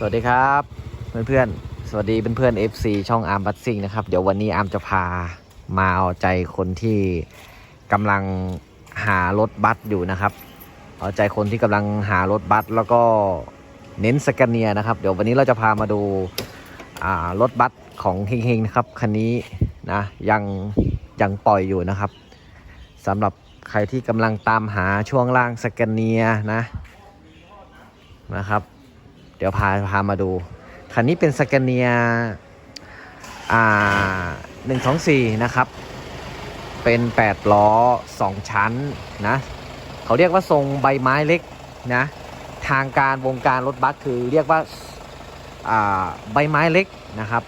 สวัสดีครับเพื่อนๆสวัสดีเพื่อนๆ FC ช่องอาร์มบัตซิงนะครับ เดี๋ยววันนี้อาร์มจะพามาเอาใจคนที่กำลังหารถบัสอยู่นะครับ เอาใจคนที่กำลังหารถบัสแล้วก็เน้นสแกนเนียนะครับ เดี๋ยววันนี้เราจะพามาดูารถบัสของเฮงๆนะครับคันนี้นะยังยังปล่อยอยู่นะครับสำหรับใครที่กำลังตามหาช่วงล่างสแกนเนียนะนะครับ เดี๋ยวพาพามาดู คันนี้เป็นสแกนเนียอ่าหนึ่งสองสี่นะครับ เป็นแปดล้อสองชั้นนะ เขาเรียกว่าทรงใบไม้เล็กนะ ทางการวงการรถบัสคือเรียกว่าอ่าใบไม้เล็กนะครับ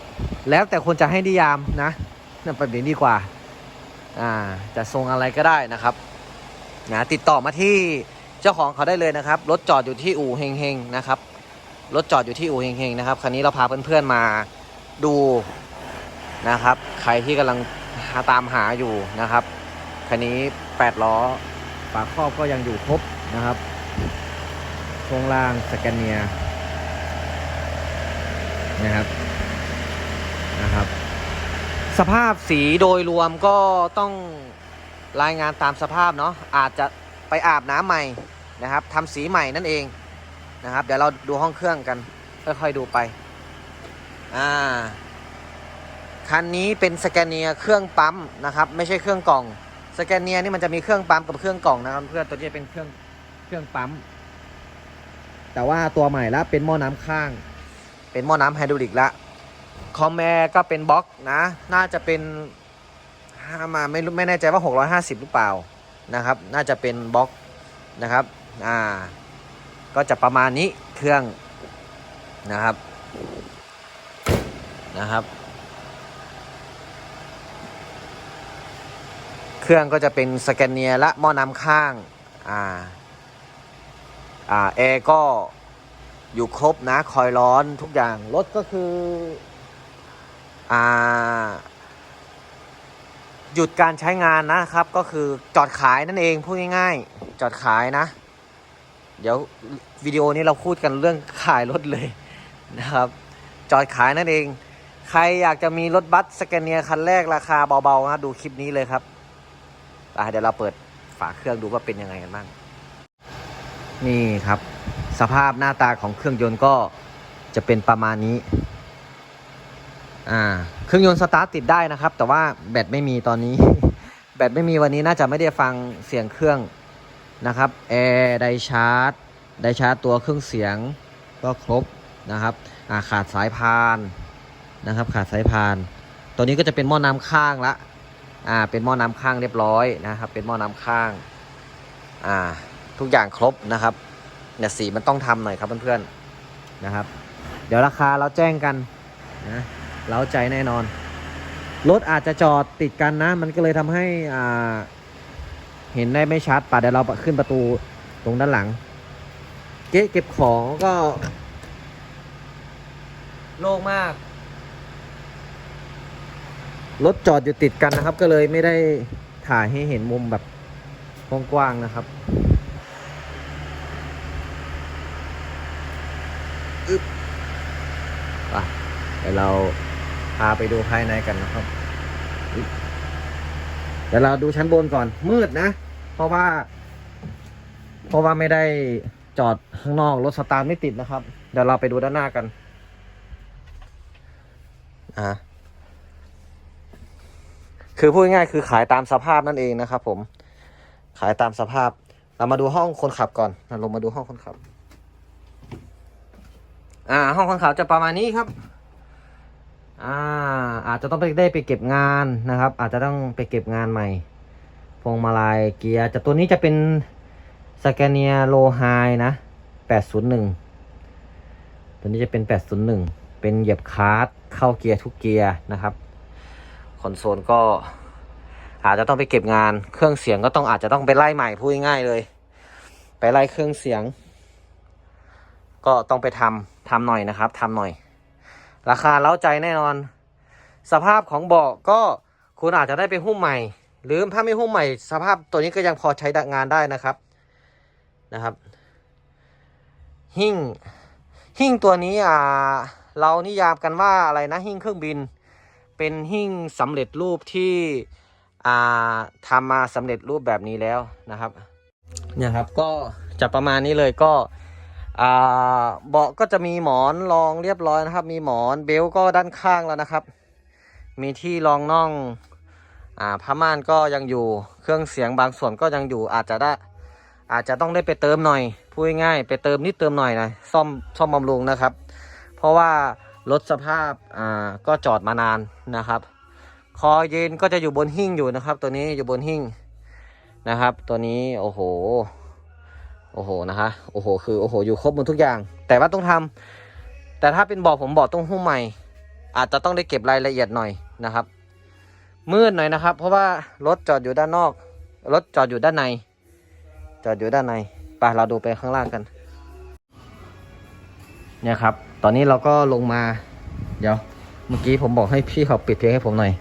แล้วแต่คนจะให้นิยามนะนั่นเป็นแบบนี้ดีกว่าอ่าจะทรงอะไรก็ได้นะครับนะติดต่อมาที่เจ้าของเขาได้เลยนะครับ รถจอดอยู่ที่อู่เฮงเฮงๆนะครับ รถจอดอยู่ที่อู่เฮงๆนะครับคันนี้เราพาเพื่อนๆมาดูนะครับ ใครที่กำลังหาตามหาอยู่นะครับคันนี้8ล้อฝาครอบก็ยังอยู่ครบนะครับช่วงล่างสแกนเนียนะครับนะครับ สภาพสีโดยรวมก็ต้องรายงานตามสภาพเนาะอาจจะไปอาบน้ำใหม่นะครับทำสีใหม่นั่นเอง นะครับ เดี๋ยวเราดูห้องเครื่องกัน ค่อยๆดูไป อ่า คันนี้เป็นสแกนเนียเครื่องปั๊มนะครับ ไม่ใช่เครื่องกล่อง สแกนเนียนี่มันจะมีเครื่องปั๊มกับเครื่องกล่องนะครับ เพื่อนตัวนี้เป็นเครื่องเครื่องปั๊ม แต่ว่าตัวใหม่แล้วเป็นหม้อน้ำข้าง เป็นหม้อน้ำไฮดรอลิกละ คอมแอร์ก็เป็นบล็อกนะ น่าจะเป็นห้ามาไม่รู้ไม่แน่ใจว่า 650 หรือเปล่านะครับ น่าจะเป็นบล็อกนะครับ อ่า ก็จะประมาณนี้เครื่องนะครับนะครับ เครื่องก็จะเป็นสแกนเนียและหม้อน้ำข้างอ่าอ่าแอร์ก็อยู่ครบนะคอยร้อนทุกอย่างรถก็คืออ่าหยุดการใช้งานนะครับก็คือจอดขายนั่นเองพูดง่ายๆ จอดขายนะ เดี๋ยววิดีโอนี้เราพูดกันเรื่องขายรถเลยนะครับ จอดขายนั่นเอง ใครอยากจะมีรถบัสสแกนเนียคันแรกราคาเบาๆนะดูคลิปนี้เลยครับเดี๋ยวเราเปิดฝาเครื่องดูว่าเป็นยังไงกันบ้าง นี่ครับ สภาพหน้าตาของเครื่องยนต์ก็จะเป็นประมาณนี้ อ่า เครื่องยนต์สตาร์ทติดได้นะครับ แต่ว่าแบตไม่มีตอนนี้ แบตไม่มีวันนี้น่าจะไม่ได้ฟังเสียงเครื่อง นะครับแอร์ไดชาร์จไดชาร์จตัวเครื่องเสียงก็ครบนะครับาขาดสายพานนะครับ ขาดสายพาน ตัวนี้ก็จะเป็นหม้อน้ำข้างละอ่าเป็นหม้อน้ำข้างเรียบร้อยนะครับ เป็นหม้อน้ำข้างอ่าทุกอย่างครบนะครับเนี่ยสีมันต้องทำหน่อยครับเพื่อนๆนะครับ เดี๋ยวราคาเราแจ้งกันนะเราใจแน่นอนรถอาจจะจอดติดกันนะ มันก็เลยทำให้อ่า เห็นได้ไม่ชัดป่ะเดี๋ยวเราขึ้นประตูตรงด้านหลัง เก๊เก็บของก็ โล่งมาก รถจอดอยู่ติดกันนะครับ ก็เลยไม่ได้ถ่ายให้เห็นมุมแบบกว้างๆนะครับอึ๊บไปเดี๋ยวเราพาไปดูภายในกันนะครับ เดี๋ยวเราดูชั้นบนก่อนมืดนะ เพราะว่า เพราะว่าไม่ได้จอดข้างนอกรถสตาร์ทไม่ติดนะครับ เดี๋ยวเราไปดูด้านหน้ากันอ่าคือพูดง่ายๆคือขายตามสภาพนั่นเองนะครับผม ขายตามสภาพ เรามาดูห้องคนขับก่อนลงมาดูห้องคนขับ อ่า ห้องคนขับจะประมาณนี้ครับ อ่า อาจจะต้องไปได้ไปเก็บงานนะครับ อาจจะต้องไปเก็บงานใหม่พวงมาลัยเกียร์จะตัวนี้จะเป็นสแกเนียโลไฮนะ801 ตัวนี้จะเป็น 801 เป็นเหยียบคาร์ดเข้าเกียร์ทุกเกียร์นะครับคอนโซลก็อาจจะต้องไปเก็บงานเครื่องเสียงก็ต้องอาจจะต้องไปไล่ใหม่พูดง่ายเลย ไปไล่เครื่องเสียง ก็ต้องไปทำทำหน่อยนะครับทำหน่อย ราคาเล้าใจแน่นอน สภาพของเบาะก็คุณอาจจะได้ไปหุ้มใหม่ หรือถ้าไม่หุ้มใหม่ สภาพตัวนี้ก็ยังพอใช้งานได้นะครับนะครับ หิ้งหิ้งตัวนี้อ่าเรานิยามกันว่าอะไรนะหิ้งเครื่องบิน เป็นหิ้งสำเร็จรูปที่อ่าทำมาสำเร็จรูปแบบนี้แล้วนะครับเนี่ยครับก็จะประมาณนี้เลยก็ อ่าเบาะก็จะมีหมอนรองเรียบร้อยนะครับ มีหมอนเบลก็ด้านข้างแล้วนะครับ มีที่รองน่องอ่าผ้าม่านก็ยังอยู่เครื่องเสียงบางส่วนก็ยังอยู่อาจจะได้อาจจะต้องได้ไปเติมหน่อยพูดง่ายๆไปเติมนิดเติมหน่อยนะซ่อมซ่อมบำรุงนะครับ เพราะว่ารถสภาพอ่าก็จอดมานานนะครับ คอเย็นก็จะอยู่บนหิ้งอยู่นะครับ ตัวนี้อยู่บนหิ้งนะครับ ตัวนี้โอ้โห โอ้โหนะคะโอ้โหคือโอ้โหอยู่ครบหมดทุกอย่าง แต่ว่าต้องทำแต่ถ้าเป็นบาะผมบาะต้องหุ้มใหม่ อาจจะต้องได้เก็บรายละเอียดหน่อยนะครับ มืดหน่อยนะครับ เพราะว่ารถจอดอยู่ด้านนอก รถจอดอยู่ด้านใน จอดอยู่ด้านในไปเราดูไปข้างล่างกัน เนี่ยครับ ตอนนี้เราก็ลงมา เดี๋ยว เมื่อกี้ผมบอกให้พี่เขาปิดเพลงให้ผมหน่อย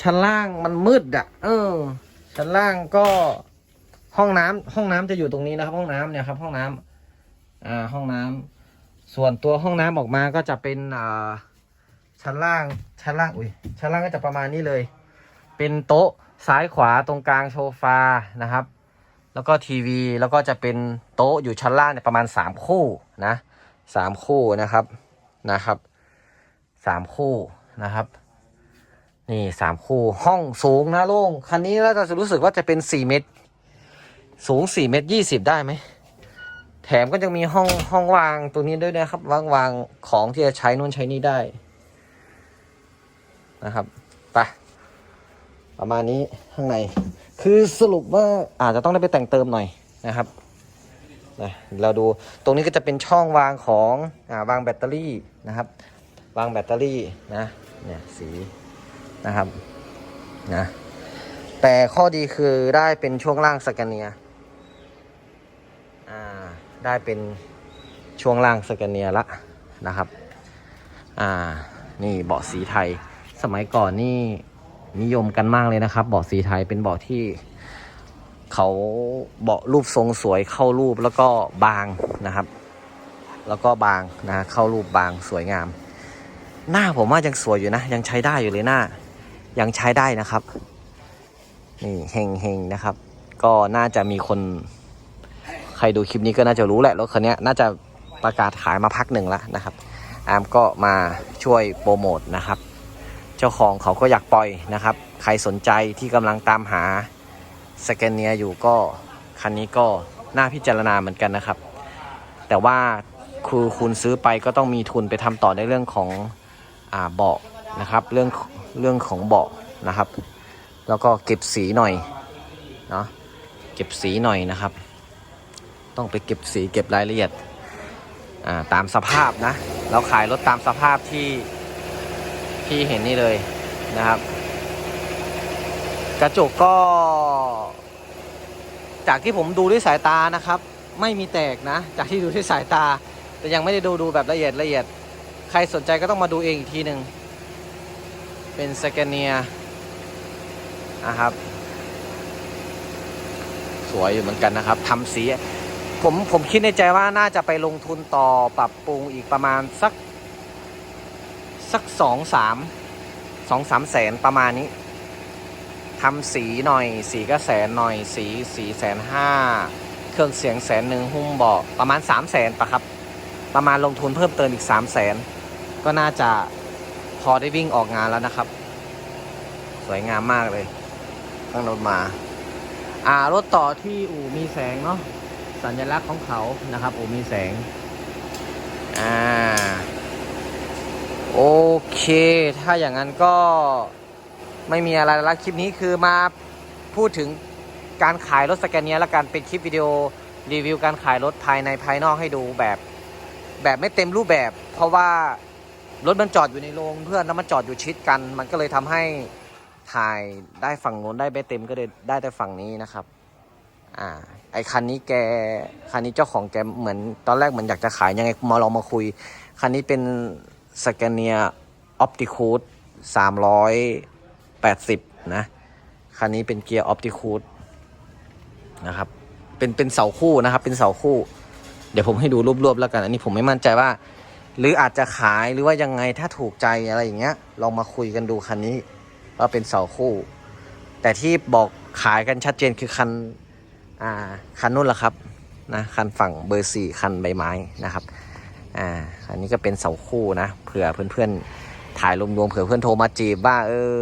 ชั้นล่างมันมืดอะ่ะ เออ ชั้นล่างก็ ห้องน้ำห้องน้ำจะอยู่ตรงนี้นะครับ ห้องน้ำเนี่ยครับ ห้องน้ำอ่า ห้องน้ำส่วนตัวห้องน้ำออกมาก็จะเป็นอ่าชั้นล่าง ชั้นล่าง อุ้ย ชั้นล่างก็จะประมาณนี้เลย เป็นโต๊ะซ้ายขวาตรงกลางโซฟานะครับ แล้วก็ทีวี แล้วก็จะเป็นโต๊ะอยู่ชั้นล่างเนี่ยประมาณสามคู่นะสามคู่นะครับ นะครับ สามคู่นะครับนี่สามคู่ห้องสูงนะโล่งคันนี้เราจะรู้สึกว่าจะเป็นสี่เมตร สูงสี่เมตรยี่สิบได้ไหม แถมก็จะมีห้องห้องวางตรงนี้ด้วยนะครับวางวางของที่จะใช้นู่นใช้นี่ได้นะครับไปประมาณนี้ข้างใน คือสรุปว่าอาจจะต้องได้ไปแต่งเติมหน่อยนะครับนะเราดูตรงนี้ก็จะเป็นช่องวางของอ่าวางแบตเตอรี่นะครับ วางแบตเตอรี่นะเนี่ยสีนะครับนะแต่ข้อดีคือได้เป็นช่วงล่างสแกนเนีย ได้เป็นช่วงล่างสแกนเนียละนะครับ อ่า นี่เบาะสีไทย สมัยก่อนนี่นิยมกันมากเลยนะครับ เบาะสีไทยเป็นเบาะที่เขาเบาะรูปทรงสวยเข้ารูปแล้วก็บางนะครับ แล้วก็บางนะเข้ารูปบางสวยงาม หน้าผมว่ายังสวยอยู่นะ ยังใช้ได้อยู่เลยหน้า ยังใช้ได้นะครับ นี่เฮงเฮงนะครับ ก็น่าจะมีคน รดูคลิปนี้ก็น่าจะรู้แหละรถคันนี้น่าจะประกาศขายมาพักหนึ่งแล้วนะครับอามก็มาช่วยโปรโมทนะครับ เจ้าของเขาก็อยากปล่อยนะครับ ใครสนใจที่กำลังตามหาสแกนเนียอยู่ก็คันนี้ก็น่าพิจารณาเหมือนกันนะครับ แต่ว่าคือคุณซื้อไปก็ต้องมีทุนไปทำต่อในเรื่องของอ่าเบาะนะครับ เรื่องเรื่องของเบาะนะครับ แล้วก็เก็บสีหน่อยเนาะเก็บสีหน่อยนะครับ ต้องไปเก็บสีเก็บรายละเอียดตามสภาพนะ เราขายรถตามสภาพที่ที่เห็นนี่เลยนะครับ กระจกก็ จากที่ผมดูด้วยสายตานะครับ ไม่มีแตกนะ จากที่ดูด้วยสายตา แต่ยังไม่ได้ดูดูแบบละเอียดละเอียด ใครสนใจก็ต้องมาดูเองอีกทีหนึ่งเป็นสแกนเนียนะครับ สวยอยู่เหมือนกันนะครับทำสี ผมผมคิดในใจว่าน่าจะไปลงทุนต่อปรับปรุงอีกประมาณสัก สักสองสามสองสามแสนประมาณนี้ทำสีหน่อย สีก็แสนหน่อย สีสีแสนห้าเครื่องเสียงแสนหนึ่งหุ้มเบาะประมาณสามแสนปะครับ ประมาณลงทุนเพิ่มเติมอีกสามแสนก็น่าจะพอได้วิ่งออกงานแล้วนะครับ สวยงามมากเลยตั้งรถมา อ่ารถต่อที่อู่มีแสงเนาะ สัญลักษณ์ของเขานะครับอูมีแสงอ่าโอเค ถ้าอย่างนั้นก็ไม่มีอะไรแล้วคลิปนี้คือมาพูดถึงการขายรถสแกนเนียและการเป็นคลิปวิดีโอรีวิวการขายรถภายในภายนอกให้ดูแบบแบบไม่เต็มรูปแบบ เพราะว่ารถมันจอดอยู่ในโรงเพื่อนแล้วมันจอดอยู่ชิดกัน มันก็เลยทำให้ถ่ายได้ฝั่งโน้นได้ไม่เต็มก็เลยได้แต่ฝั่งนี้นะครับ อ่า ไอคันนี้แกคันนี้เจ้าของแกเหมือนตอนแรกเหมือนอยากจะขายยังไงมาลองมาคุย คันนี้เป็นสแกนเนียออปติคูดสามร้อยแปดสิบนะ คันนี้เป็นเกียร์ออปติคูดนะครับ เป็นเป็นเสาคู่นะครับ เป็นเสาคู่ เดี๋ยวผมให้ดูรวบๆแล้วกัน อันนี้ผมไม่มั่นใจว่า หรืออาจจะขายหรือว่ายังไงถ้าถูกใจอะไรอย่างเงี้ย ลองมาคุยกันดูคันนี้ว่าเป็นเสาคู่ แต่ที่บอกขายกันชัดเจนคือคัน อ่าคันนู้นแหละครับนะคันฝั่งเบอร์สี่คันใบไม้นะครับอ่าอันนี้ก็เป็นเสาคู่นะเผื่อเพื่อนๆถ่ายรวมๆเผื่อเพื่อนโทรมาจีบว่าเออ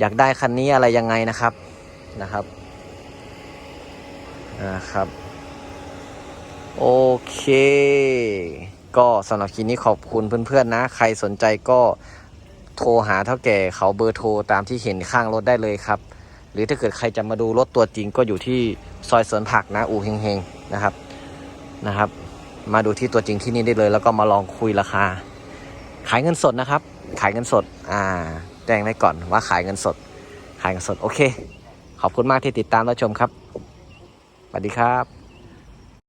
อยากได้คันนี้อะไรยังไงนะครับนะครับนะครับโอเค ก็สำหรับคลิปนี้ขอบคุณเพื่อนๆนะ ใครสนใจก็โทรหาเท่าแก่เขาเบอร์โทรตามที่เห็นข้างรถได้เลยครับ หรือถ้าเกิดใครจะมาดูรถตัวจริงก็อยู่ที่ซอยสวนผักนะอู่เฮงๆนะครับนะครับ มาดูที่ตัวจริงที่นี่ได้เลย แล้วก็มาลองคุยราคา ขายเงินสดนะครับ ขายเงินสดอ่าแจ้งไว้ก่อนว่าขายเงินสด ขายเงินสดโอเค ขอบคุณมากที่ติดตามและชมครับสวัสดีครับ